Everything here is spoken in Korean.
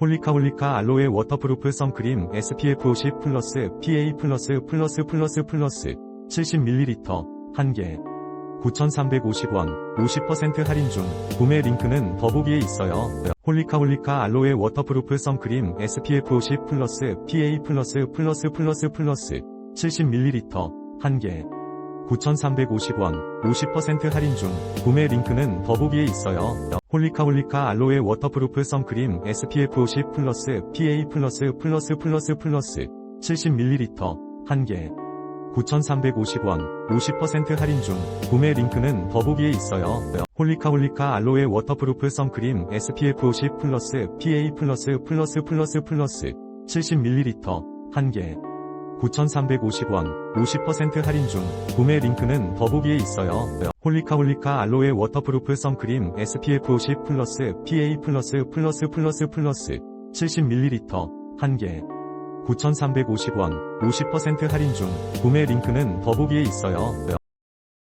홀리카 홀리카 알로에 워터프루프 선크림 SPF 50 플러스 PA 플러스 플러스 플러스 플러스 70ml 1개. 9,350원. 50% 할인 중 구매 링크는 더보기에 있어요. 홀리카 홀리카 알로에 워터프루프 선크림 SPF 50 플러스 PA 플러스 플러스 플러스 플러스 70ml 1개 9,350원 50% 할인 중 구매 링크는 더보기에 있어요. 홀리카 홀리카 알로에 워터프루프 선크림 SPF 50 플러스 PA 플러스 플러스 플러스 플러스 70ml 1개 9,350원 50% 할인 중 구매 링크는 더보기에 있어요. 홀리카 홀리카 알로에 워터프루프 선크림 SPF 50 플러스 PA 플러스 플러스 플러스 플러스 70ml 1개 9,350원 50% 할인 중 구매 링크는 더보기에 있어요. 홀리카 홀리카 알로에 워터프루프 선크림 SPF 50 플러스 PA 플러스 플러스 플러스 플러스 70ml 1개 9,350원 50% 할인 중 구매 링크는 더보기에 있어요.